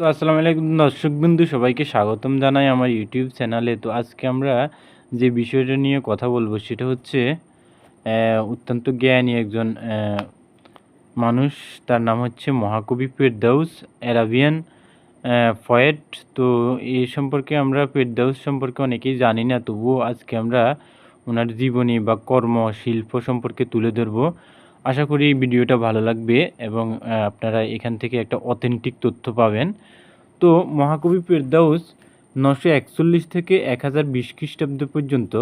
তো আসসালামু আলাইকুম দর্শকবৃন্দু, সবাইকে স্বাগতম জানাই আমার ইউটিউব চ্যানেলে। তো আজকে আমরা যে বিষয়টা নিয়ে কথা বলব সেটা হচ্ছে অত্যন্ত জ্ঞানী একজন মানুষ। তার নাম হচ্ছে মহাকবি ফেরদাউস, অ্যারাবিয়ান ফয়েট তো এই সম্পর্কে আমরা ফেরদাউস সম্পর্কে অনেকেই জানি না, তবুও আজকে আমরা ওনার জীবনী বা কর্ম, শিল্প সম্পর্কে তুলে ধরবো। আশা করি ভিডিওটা ভালো লাগবে এবং আপনারা এখান থেকে একটা অথেন্টিক তথ্য পাবেন। তো মহাকবি ফেরদাউস নশো একচল্লিশ থেকে এক হাজার বিশ খ্রিস্টাব্দ পর্যন্ত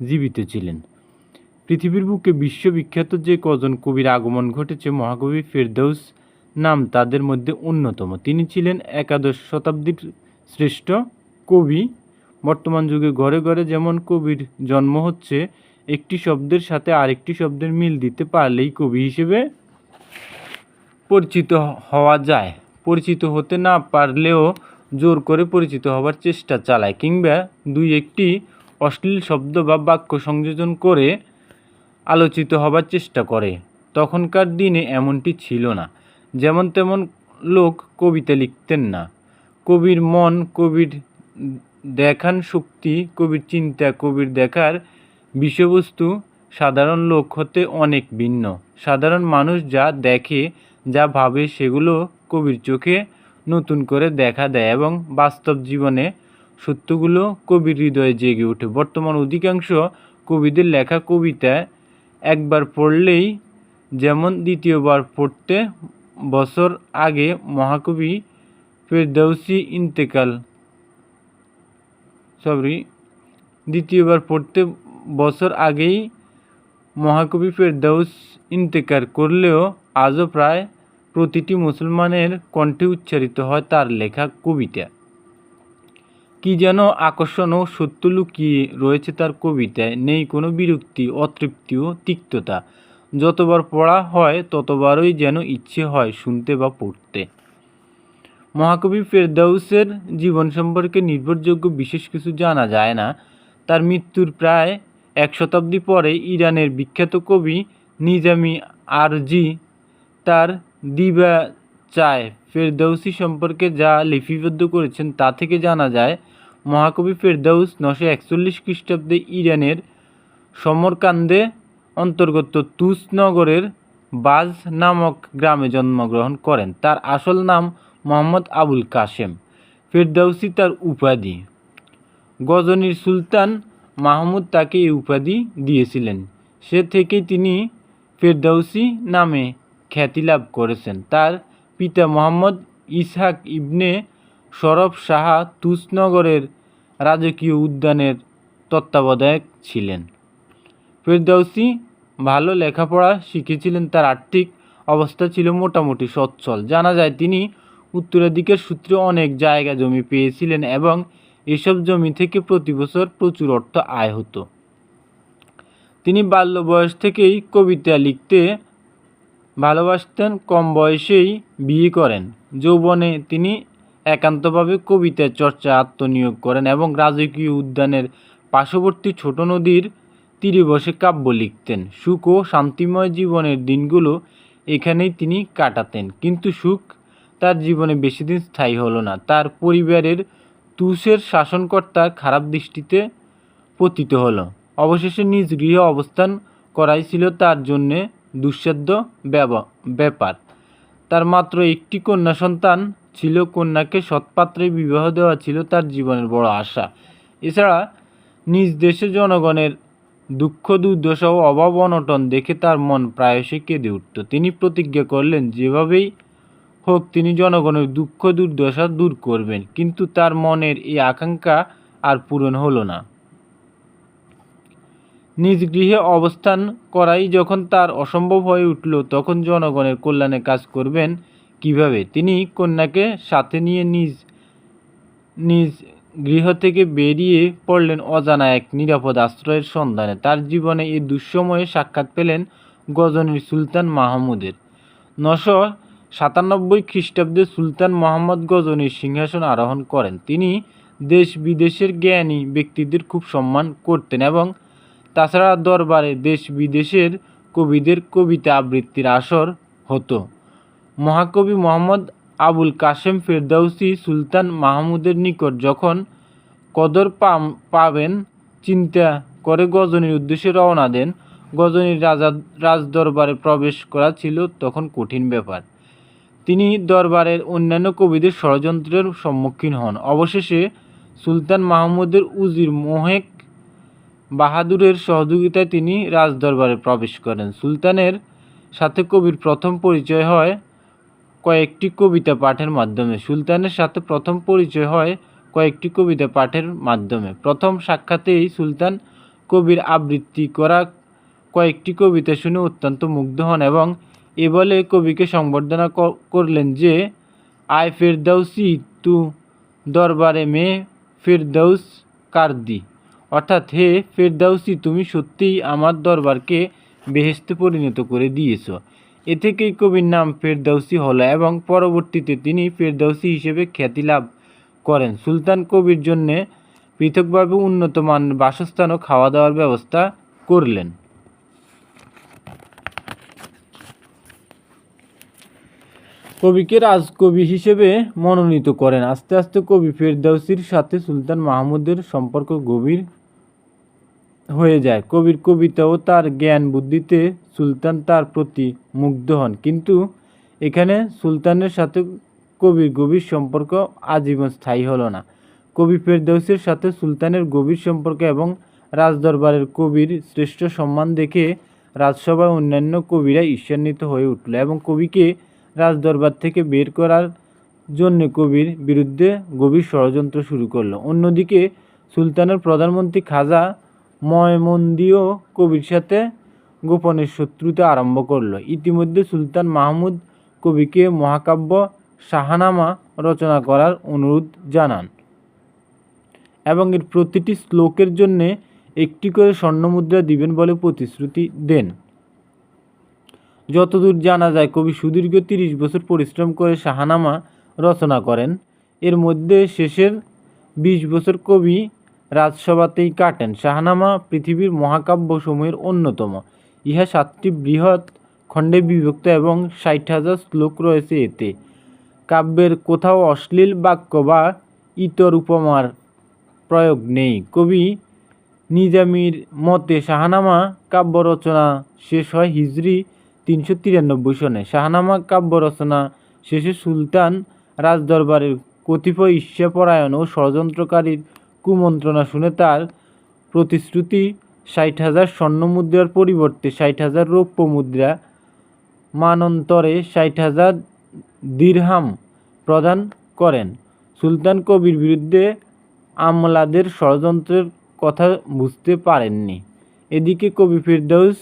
জীবিত ছিলেন। পৃথিবীর বুকে বিশ্ববিখ্যাত যে কজন কবির আগমন ঘটেছে, মহাকবি ফেরদাউস নাম তাদের মধ্যে অন্যতম। তিনি ছিলেন একাদশ শতাব্দীর শ্রেষ্ঠ কবি। বর্তমান যুগে ঘরে ঘরে যেমন কবির জন্ম হচ্ছে একটি শব্দের সাথে আরেকটি শব্দের মিল দিতে পারলেই কবি হিসেবে পরিচিত হওয়া যায়। পরিচিত হতে না পারলেও জোর করে পরিচিত হবার চেষ্টা চালায় কিংবা দুই একটি অশ্লীল শব্দ বা বাক্য সংযোজন করে আলোচিত হবার চেষ্টা করে। তখনকার দিনে এমনটি ছিল না। যেমন তেমন লোক কবিতা লিখতেন না। কবির মন, কবির দেখান শক্তি, কবির চিন্তা, কবির দেখার বিষয়বস্তু সাধারণ লোক হতে অনেক ভিন্ন। সাধারণ মানুষ যা দেখে, যা ভাবে, সেগুলো কবির চোখে নতুন করে দেখা দেয় এবং বাস্তব জীবনে সত্যগুলো কবির হৃদয়ে জেগে ওঠে। বর্তমান অধিকাংশ কবিদের লেখা কবিতা একবার পড়লেই, যেমন দ্বিতীয়বার পড়তে বছর আগে মহাকবি ফেরদৌসি ইন্তেকাল সরি দ্বিতীয়বার পড়তে বছর আগেই মহাকবি ফেরদৌস ইন্তেকার করলেও আজও প্রায় প্রতিটি মুসলমানের কণ্ঠে উচ্চারিত হয় তার লেখা কবিতা। কি যেন আকর্ষণ ও সত্য লুকিয়ে রয়েছে তার কবিতায়। নেই কোনো বিরক্তি, অতৃপ্তি ও তিক্ততা। যতবার পড়া হয়, ততবারই যেন ইচ্ছে হয় শুনতে বা পড়তে। মহাকবি ফেরদাউসের জীবন সম্পর্কে নির্ভরযোগ্য বিশেষ কিছু জানা যায় না। তার মৃত্যুর প্রায় এক শতাব্দী পরে ইরানের বিখ্যাত কবি নিজামি আরজি তার দিবা চায় ফেরদৌসি সম্পর্কে যা লিপিবদ্ধ করেছেন তা থেকে জানা যায়, মহাকবি ফেরদৌস নশো একচল্লিশ খ্রিস্টাব্দে ইরানের সমরকান্দে অন্তর্গত তুস নগরের বাজ নামক গ্রামে জন্মগ্রহণ করেন। তার আসল নাম মোহাম্মদ আবুল কাশেম। ফেরদৌসি তার উপাধি। গজনীর সুলতান মাহমুদ তাকে এই উপাধি দিয়েছিলেন। সে থেকেই তিনি ফেরদাউসি নামে খ্যাতি লাভ করেছেন। তার পিতা মোহাম্মদ ইসহাক ইবনে সরফ সাহা তুসনগরের রাজকীয় উদ্যানের তত্ত্বাবধায়ক ছিলেন। ফেরদাউসি ভালো লেখাপড়া শিখেছিলেন, তার আর্থিক অবস্থা ছিল মোটামুটি সচ্ছল। জানা যায়, তিনি উত্তরাধিকার সূত্রে অনেক জায়গা জমি পেয়েছিলেন এবং এসব জমি থেকে প্রতি বছর প্রচুর অর্থ আয় হতো। তিনি বাল্য বয়স থেকেই কবিতা লিখতে ভালোবাসতেন, কম বয়সেই বিয়ে করেন। যৌবনে তিনি একান্তভাবে কবিতা চর্চা আত্মনিয়োগ করেন এবং রাজকীয় উদ্যানের পার্শ্ববর্তী ছোট নদীর তীরে বসে কাব্য লিখতেন। সুখ ও শান্তিময় জীবনের দিনগুলো এখানেই তিনি কাটাতেন। কিন্তু সুখ তার জীবনে বেশি দিন স্থায়ী হলো না। তার পরিবারের তুষের শাসনকর্তার খারাপ দৃষ্টিতে পতিত হল। অবশেষে নিজ গৃহে অবস্থান করাই ছিল তার জন্যে দুঃসাধ্য ব্যাপার। তার মাত্র একটি কন্যা সন্তান ছিল, কন্যাকে সৎপাত্রে বিবাহ দেওয়া ছিল তার জীবনের বড় আশা। এছাড়া নিজ দেশে জনগণের দুঃখ, দুর্দশা ও অভাব অনটন দেখে তার মন প্রায়শই কেঁদে উঠত। তিনি প্রতিজ্ঞা করলেন, যেভাবেই হোক, তিনি জনগণের দুঃখ দুর্দশা দূর করবেন, কিন্তু তার মনের এই আকাঙ্ক্ষা আর পূরণ হলো না। নিজ গৃহে অবস্থান করাই যখন তার অসম্ভব হয়ে উঠল, তখন জনগণের কল্যাণে কাজ করবেন কীভাবে? তিনি কন্যাকে সাথে নিয়ে নিজ নিজ গৃহ থেকে বেরিয়ে পড়লেন অজানা এক নিরাপদ আশ্রয়ের সন্ধানে। তার জীবনে এই দুঃসময়ে সাক্ষাৎ পেলেন গজনীর সুলতান মাহমুদের। নশো সাতানব্বই খ্রিস্টাব্দে সুলতান মোহাম্মদ গজনীর সিংহাসন আরোহণ করেন। তিনি দেশ বিদেশের জ্ঞানী ব্যক্তিদের খুব সম্মান করতেন এবং তাছাড়া দরবারে দেশ বিদেশের কবিদের কবিতা আবৃত্তির আসর হতো। মহাকবি মোহাম্মদ আবুল কাশেম ফেরদাউসি সুলতান মাহমুদের নিকট যখন কদর পাম পাবেন, চিন্তা করে গজনীর উদ্দেশ্যে রওনা দেন। গজনীর রাজা রাজদরবারে প্রবেশ করা ছিল তখন কঠিন ব্যাপার। তিনি দরবারের অন্যান্য কবিদের ষড়যন্ত্রের সম্মুখীন হন। অবশেষে সুলতান মাহমুদের উজির মোহেক বাহাদুরের সহযোগিতায় তিনি রাজদরবারে প্রবেশ করেন। সুলতানের সাথে কবির প্রথম পরিচয় হয় কয়েকটি কবিতা পাঠের মাধ্যমে। সুলতানের সাথে প্রথম পরিচয় হয় কয়েকটি কবিতা পাঠের মাধ্যমে। প্রথম সাক্ষাতেই সুলতান কবির আবৃত্তি করা কয়েকটি কবিতা শুনে অত্যন্ত মুগ্ধ হন এবং এ বলে কবিকে সংবর্ধনা করলেন যে, আয় ফেরদাউসি, তু দরবারে মে ফেরদাউস কারদি। অর্থাৎ, হে ফেরদাউসি, তুমি সত্যিই আমার দরবারকে বেহেস্তে পরিণত করে দিয়েছ। এ থেকেই কবির নাম ফেরদাউসি হলো এবং পরবর্তীতে তিনি ফেরদাউসি হিসেবে খ্যাতি লাভ করেন। সুলতান কবির জন্যে পৃথকভাবে উন্নত মান বাসস্থান ও খাওয়া দাওয়ার ব্যবস্থা করলেন। কবিকে রাজকবি হিসেবে মনোনীত করেন। আস্তে আস্তে কবি ফেরদাউসির সাথে সুলতান মাহমুদের সম্পর্ক গভীর হয়ে যায়। কবির কবিতা ও তার জ্ঞান বুদ্ধিতে সুলতান তার প্রতি মুগ্ধ হন। কিন্তু এখানে সুলতানের সাথে কবির গভীর সম্পর্ক আজীবন স্থায়ী হলো না। কবি ফেরদৌসের সাথে সুলতানের গভীর সম্পর্ক এবং রাজদরবারের কবির শ্রেষ্ঠ সম্মান দেখে রাজসভায় অন্যান্য কবিরা ঈর্ষান্বিত হয়ে উঠল এবং কবিকে রাজদরবার থেকে বের করার জন্য কবির বিরুদ্ধে গভীর ষড়যন্ত্র শুরু করল। অন্যদিকে সুলতানের প্রধানমন্ত্রী খাজা ময়মন্দিও কবির সাথে গোপনের শত্রুতা আরম্ভ করল। ইতিমধ্যে সুলতান মাহমুদ কবিকে মহাকাব্য শাহানামা রচনা করার অনুরোধ জানান এবং এর প্রতিটি শ্লোকের জন্যে একটি করে স্বর্ণমুদ্রা দিবেন বলে প্রতিশ্রুতি দেন। যতদূর জানা যায় কবি সুদীর্ঘ তিরিশ বছর পরিশ্রম করে শাহানামা রচনা করেন। এর মধ্যে শেষের বিশ বছর কবি রাজসভাতেই কাটেন। শাহনামা পৃথিবীর মহাকাব্যসমূহের অন্যতম। ইহা সাতটি বৃহৎ খণ্ডে বিভক্ত এবং ষাট হাজার শ্লোক রয়েছে এতে। কাব্যের কোথাও অশ্লীল বাক্য বা ইতর উপমার প্রয়োগ নেই। কবি নিজামির মতে শাহনামা কাব্য রচনা শেষ হয় হিজরি তিনশো তিরানব্বই সনে শাহনামা কাব্য রচনা শেষে সুলতান রাজদরবারের কতিপয় ঈর্ষাপরায়ণ ও ষড়যন্ত্রকারীর কুমন্ত্রণা শুনে তার প্রতিশ্রুতি ষাট হাজার স্বর্ণ মুদ্রার পরিবর্তে ষাট হাজার রৌপ্য মুদ্রা মানন্তরে ষাট হাজার দিরহাম প্রদান করেন। সুলতান কবির বিরুদ্ধে আমলাদের ষড়যন্ত্রের কথা বুঝতে পারেননি। এদিকে কবি ফিরদৌস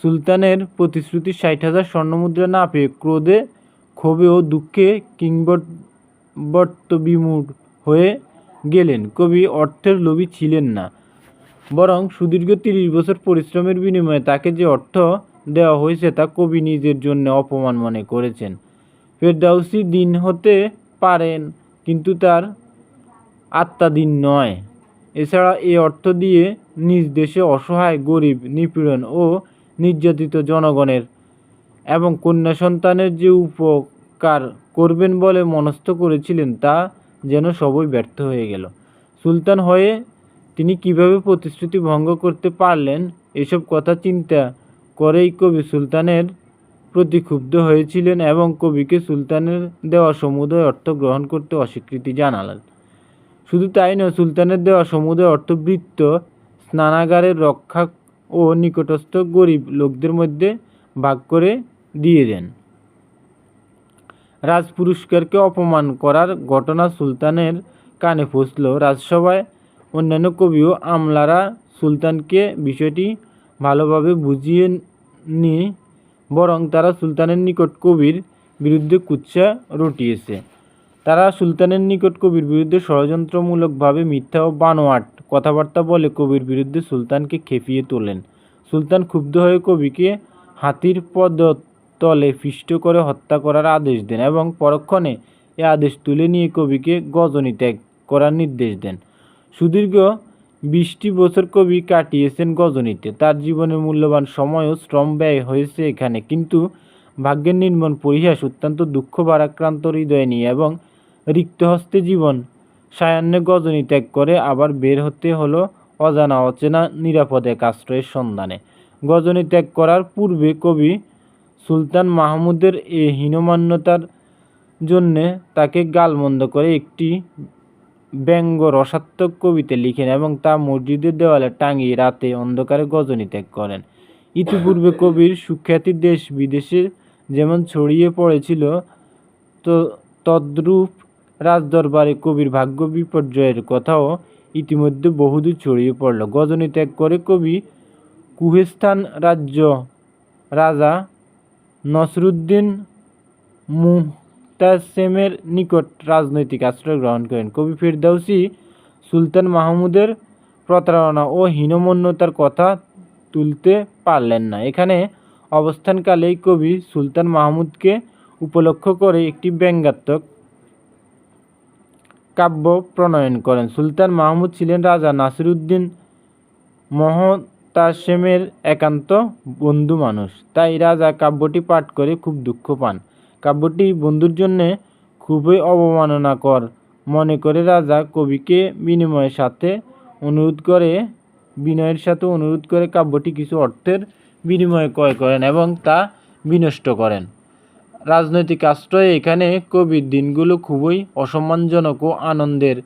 সুলতানের প্রতিশ্রুতি ষাট হাজার স্বর্ণমুদ্রা না পেয়ে ক্রোধে, ক্ষোভে ও দুঃখে কিংবর্ত বিমূঢ় হয়ে গেলেন। কবি অর্থের লোভী ছিলেন না, বরং সুদীর্ঘ তিরিশ বছর পরিশ্রমের বিনিময়ে তাকে যে অর্থ দেওয়া হয়েছে তা কবি নিজের জন্য অপমান মনে করেছেন। ফেরদাউসি দিন হতে পারেন, কিন্তু তার আত্মাদিন নয়। এছাড়া এ অর্থ দিয়ে নিজ দেশে অসহায়, গরিব, নিপীড়ন ও নির্যাতিত জনগণের এবং কন্যা সন্তানের যে উপকার করবেন বলে মনস্থ করেছিলেন, তা যেন সবই ব্যর্থ হয়ে গেল। সুলতান হয়ে তিনি কীভাবে প্রতিশ্রুতি ভঙ্গ করতে পারলেন, এসব কথা চিন্তা করেই কবি সুলতানের প্রতি ক্ষুব্ধ হয়েছিলেন এবং কবিকে সুলতানের দেওয়া সমুদয় অর্থ গ্রহণ করতে অস্বীকৃতি জানালেন। শুধু তাই নয়, সুলতানের দেওয়া সমুদয় অর্থবৃত্ত স্নানাগারের রক্ষা ও নিকটস্থ গরিব লোকদের মধ্যে ভাগ করে দিয়ে দেন। রাজ পুরস্কারকে অপমান করার ঘটনা সুলতানের কানে পৌঁছল রাজসভায় অন্যান্য কবি ও আমলারা সুলতানকে বিষয়টি ভালোভাবে বুঝিয়ে নি, বরং তারা সুলতানের নিকট কবির বিরুদ্ধে কুৎসা রটিয়েছে। তারা সুলতানের নিকট কবির বিরুদ্ধে ষড়যন্ত্রমূলকভাবে মিথ্যা ও বানোয়াট কথাবার্তা বলে কবির বিরুদ্ধে সুলতানকে খেপিয়ে তোলেন। সুলতান ক্ষুব্ধ হয়ে কবিকে হাতির পদতলে পিষ্ট করে হত্যা করার আদেশ দেন এবং পরক্ষণে এ আদেশ তুলে নিয়ে কবিকে গজনী ত্যাগ করার নির্দেশ দেন। সুদীর্ঘ বিশটি বছর কবি কাটিয়েছেন গজনীতে। তার জীবনের মূল্যবান সময় ও শ্রম ব্যয় হয়েছে এখানে। কিন্তু ভাগ্যের নির্মম পরিহাস অত্যন্ত দুঃখ ভারাক্রান্ত হৃদয় নিয়ে এবং রিক্ত হস্তে জীবন। সায়ান্নে গজনী ত্যাগ করে আবার বের হতে হলো অজানা অচেনা নিরাপদ এক আশ্রয়ের সন্ধানে। গজনী ত্যাগ করার পূর্বে কবি সুলতান মাহমুদের এ হীনমান্যতার জন্যে তাকে গালমন্দ করে একটি ব্যঙ্গ রসাত্মক কবিতা লিখেন এবং তা মসজিদের দেওয়ালে টাঙিয়ে রাতে অন্ধকারে গজনী ত্যাগ করেন। ইতিপূর্বে কবির সুখ্যাতি দেশ বিদেশে যেমন ছড়িয়ে পড়েছিল, তো তদ্রূপ রাজদরবারে কবির ভাগ্য বিপর্যয়ের কথাও ইতিমধ্যে বহুদূর ছড়িয়ে পড়ল। গজনী ত্যাগ করে কবি কুহেস্তান রাজ্য রাজা নসরুদ্দিন মুহতাসেমের নিকট রাজনৈতিক আশ্রয় গ্রহণ করেন। কবি ফেরদাউসি সুলতান মাহমুদের প্রতারণা ও হীনমন্যতার কথা তুলতে পারলেন না। এখানে অবস্থানকালেই কবি সুলতান মাহমুদকে উপলক্ষ করে একটি ব্যঙ্গাত্মক কাব্য প্রণয়ন করেন। সুলতান মাহমুদ ছিলেন রাজা নাসিরুদ্দিন মহতাসেমের একান্ত বন্ধু মানুষ। তাই রাজা কাব্যটি পাঠ করে খুব দুঃখ পান। কাব্যটি বন্ধুর জন্যে খুবই অবমাননাকর। মনে করে রাজা কবিকে বিনিময়ের সাথে অনুরোধ করে, বিনয়ের সাথে অনুরোধ করে কাব্যটি কিছু অর্থের বিনিময়ে ক্রয় করেন এবং তা বিনষ্ট করেন। রাজনৈতিক আশ্রয়ে এখানে কবির দিনগুলো খুবই অসম্মানজনক ও আনন্দের,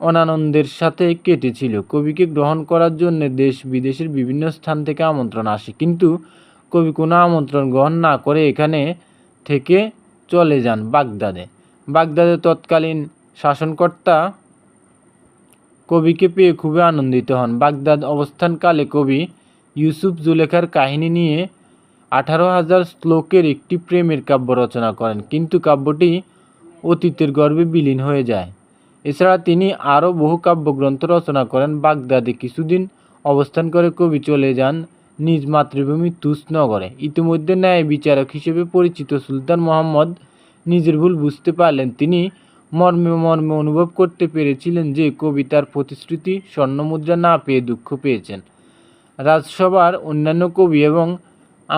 অনানন্দের সাথে কেটেছিল। কবিকে গ্রহণ করার জন্য দেশ বিদেশের বিভিন্ন স্থান থেকে আমন্ত্রণ আসে। কিন্তু কবি কোনো আমন্ত্রণ গ্রহণ না করে এখানে থেকে চলে যান বাগদাদে। বাগদাদে তৎকালীন শাসনকর্তা কবিকে পেয়ে খুবই আনন্দিত হন। বাগদাদ অবস্থানকালে কবি ইউসুফ জুলেখার কাহিনী নিয়ে আঠারো হাজার শ্লোকের একটি প্রেমের কাব্য রচনা করেন, কিন্তু কাব্যটি অতীতের গর্বে বিলীন হয়ে যায়। এছাড়া তিনি আরও বহু কাব্যগ্রন্থ রচনা করেন। বাগদাদে কিছুদিন অবস্থান করে কবি চলে যান নিজ মাতৃভূমি তুসনগরে ইতিমধ্যে ন্যায় বিচারক হিসেবে পরিচিত সুলতান মোহাম্মদ নিজের ভুল বুঝতে পারলেন। তিনি মর্মে মর্মে অনুভব করতে পেরেছিলেন যে কবি তার প্রতিশ্রুতি, স্বর্ণমুদ্রা না পেয়ে দুঃখ পেয়েছেন। রাজসভার অন্যান্য কবি এবং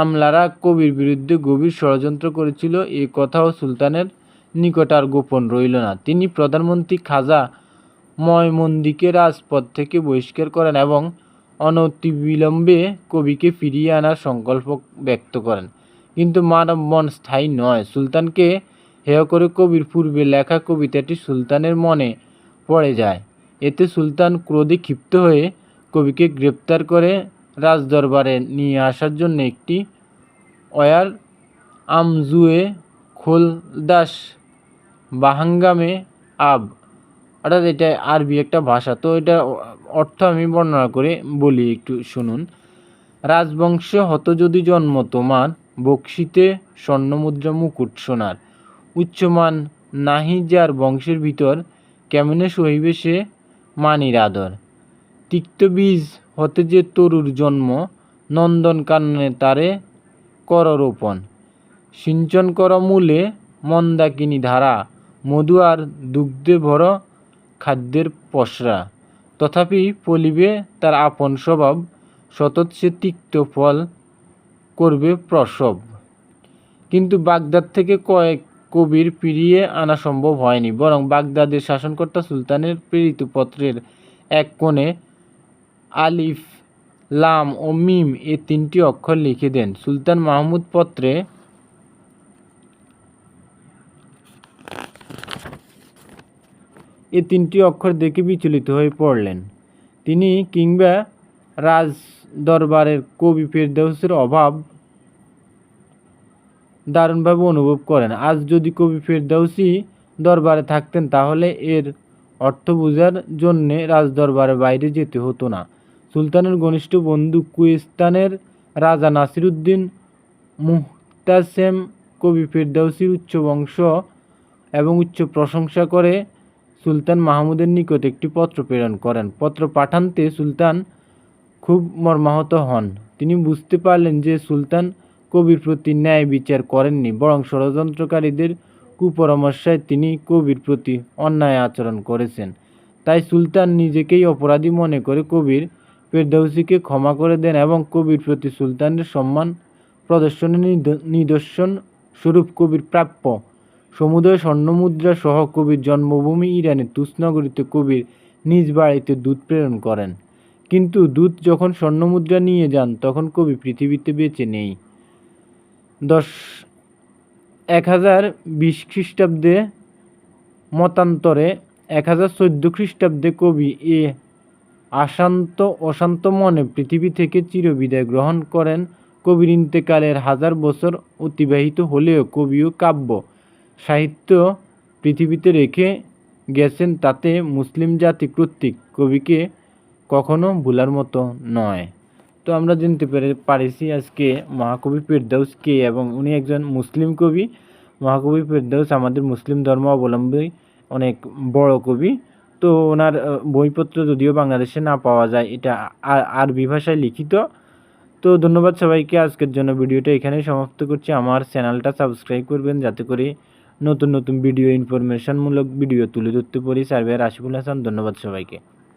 আমলারা কবির বিরুদ্ধে গভীর ষড়যন্ত্র করেছিল। এ কথাও সুলতানের নিকট আর গোপন রইল না। তিনি প্রধানমন্ত্রী খাজা ময়মন্দিকে রাজপথ থেকে বহিষ্কার করেন এবং অনতিবিলম্বে কবিকে ফিরিয়ে আনার সংকল্প ব্যক্ত করেন। কিন্তু মানব মন স্থায়ী নয়। সুলতানকে হেয় করে কবির পূর্বে লেখা কবিতাটি সুলতানের মনে পড়ে যায়। এতে সুলতান ক্রোধে ক্ষিপ্ত হয়ে কবিকে গ্রেপ্তার করে রাজদরবারে নিয়ে আসার জন্য একটি অয়ার আমজুয়ে খোলদাস বাহাঙ্গামে আব। অর্থাৎ এটা আরবি একটা ভাষা। তো এটা অর্থ আমি বর্ণনা করে বলি একটু শুনুন। রাজবংশে হত যদি জন্ম তোমার, বক্সিতে স্বর্ণমুদ্রা মুকুট সোনার। উচ্চমান নাহি যার বংশের ভিতর, কেমনে সহিবে সে মানির আদর। তিক্ত বীজ হতে যে তরুর জন্ম, নন্দন কাননে তারে কর রোপণ সিঞ্চন কর মূলে মন্দাকিনী ধারা, মধু আর দুগ্ধে ভর খাদ্যের পসরা। তথাপি পলিবে তার আপন স্বভাব, সতত সে তিক্ত ফল করবে প্রসব। কিন্তু বাগদাদ থেকে কয়েক কবির ফিরিয়ে আনা সম্ভব হয়নি, বরং বাগদাদের শাসনকর্তা সুলতানের প্রেরিত পত্রের এক কোণে আলিফ, লাম ও মিম এ তিনটি অক্ষর লিখে দেন। সুলতান মাহমুদ পত্রে এ তিনটি অক্ষর দেখে বিচলিত হয়ে পড়লেন। তিনি কিংবা রাজ দরবারের কবি ফেরদৌসের অভাব দারুণভাবে অনুভব করেন। আজ যদি কবি ফেরদৌসি দরবারে থাকতেন, তাহলে এর অর্থ বোঝার জন্যে রাজদরবারের বাইরে যেতে হতো না। সুলতানের ঘনিষ্ঠ বন্ধু কুয়েস্তানের রাজা নাসিরুদ্দিন মুহতাসেম কবি ফেরদৌসির উচ্চ বংশ এবং উচ্চ প্রশংসা করে সুলতান মাহমুদের নিকট একটি পত্র প্রেরণ করেন। পত্র পাঠানতে সুলতান খুব মর্মাহত হন। তিনি বুঝতে পারলেন যে সুলতান কবির প্রতি ন্যায় বিচার করেননি, বরং ষড়যন্ত্রকারীদের কুপরামর্শায় তিনি কবির প্রতি অন্যায় আচরণ করেছেন। তাই সুলতান নিজেকেই অপরাধী মনে করে কবির ফেরদৌসিকে ক্ষমা করে দেন এবং কবির প্রতি সুলতানের সম্মান, প্রদর্শনের নিদ- নিদর্শন স্বরূপ কবির প্রাপ্য। সমুদয় স্বর্ণমুদ্রা সহ কবির জন্মভূমি ইরানের তুসনগরীতে কবির নিজ বাড়িতে দুধ প্রেরণ করেন। কিন্তু দূত যখন স্বর্ণমুদ্রা নিয়ে যান, তখন কবি পৃথিবীতে বেঁচে নেই। দশ, এক হাজার বিশ খ্রিস্টাব্দে মতান্তরে, এক হাজার চোদ্দ খ্রিস্টাব্দে কবি এ আশান্ত, অশান্ত মনে পৃথিবী থেকে চিরবিদায় গ্রহণ করেন। কবির ইন্তেকালের হাজার বছর অতিবাহিত হলেও কবি ও কাব্য। সাহিত্য পৃথিবীতে রেখে গেছেন তাতে মুসলিম জাতি কর্তৃক। কবিকে কখনো ভুলার মতো নয়। তো আমরা জানতে পেরে পারিছি আজকে মহাকবি ফেরদাউস কে এবং উনি একজন মুসলিম কবি। মহাকবি ফেরদাউস আমাদের মুসলিম ধর্ম অবলম্বী অনেক বড় কবি। তো ওনার বইপত্র যদিও বাংলাদেশে না পাওয়া যায়, এটা আর- আরবি ভাষায় লিখিত। তো ধন্যবাদ সবাইকে, আজকের জন্য ভিডিওটা এখানেই সমাপ্ত করছি। আমার চ্যানেলটা সাবস্ক্রাইব করবেন, যাতে করে নতুন নতুন ভিডিও ইনফরমেশনমূলক ভিডিও তুলে ধরতে পারি। সার্ভে আশিফুল হাসান, ধন্যবাদ সবাইকে।